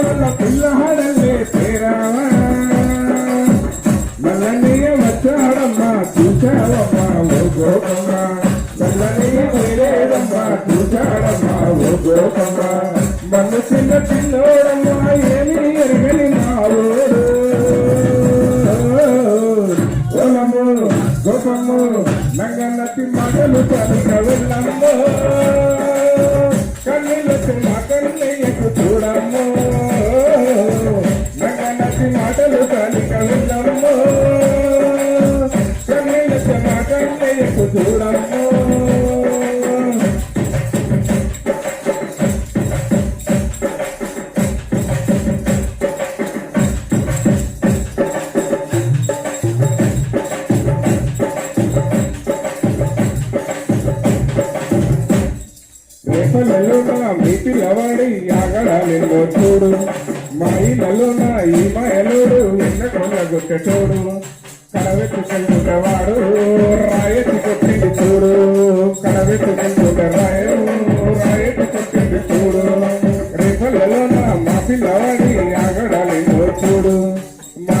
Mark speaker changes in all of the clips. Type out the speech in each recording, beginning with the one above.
Speaker 1: వాళ్ళ పిల్లహాడల్లే తేరావా మల్లనయ్య వచ్చాడమ్మా చూశావమ్మా ఓ గోపమ్మ. మల్లనయ్య వేరేదమ్మా చూశాడమ్మా ఓ గోపమ్మ. మన చిన్న చిన్నోడమ్మా ఏమి ఎరగని మావోడు. ఓలమ్ము గోపమ్ము నంగన్నతి మాటలు వెళ్ళమ్మో. రేపలలో మీ పిల్లవాడి ఆగడాలెన్నో చూడు. మా ఇళ్ళలోన ఈ మాయలోడు ఎన్న కొండ గుట్టటోడు కడవెత్తుకుంటున్నవాడు రాయెత్తి కొట్టింది చూడు. కడవెత్తుకుంటున్న రాయు రాయెత్తి కొట్టింది చూడు. రేపలలోన మా పిల్లవాడి ఆగడాలెన్నో చూడు. మా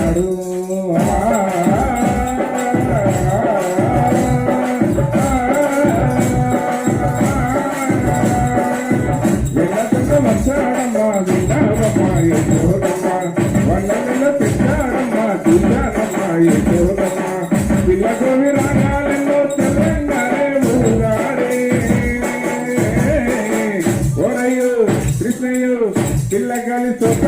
Speaker 1: చూశాడమ్మా విన్నాడమ్మా ఎప్పుడమ్మా వల్ల నిన్న పెట్టాడమ్మా చూశాడమ్మా ఎప్పుడమ్మా పిల్లకు విరాగాలెన్నో తెలంగాణే ఊరాడే ఓరయ్యో కృష్ణయ్యో పిల్లగాలి సొక్క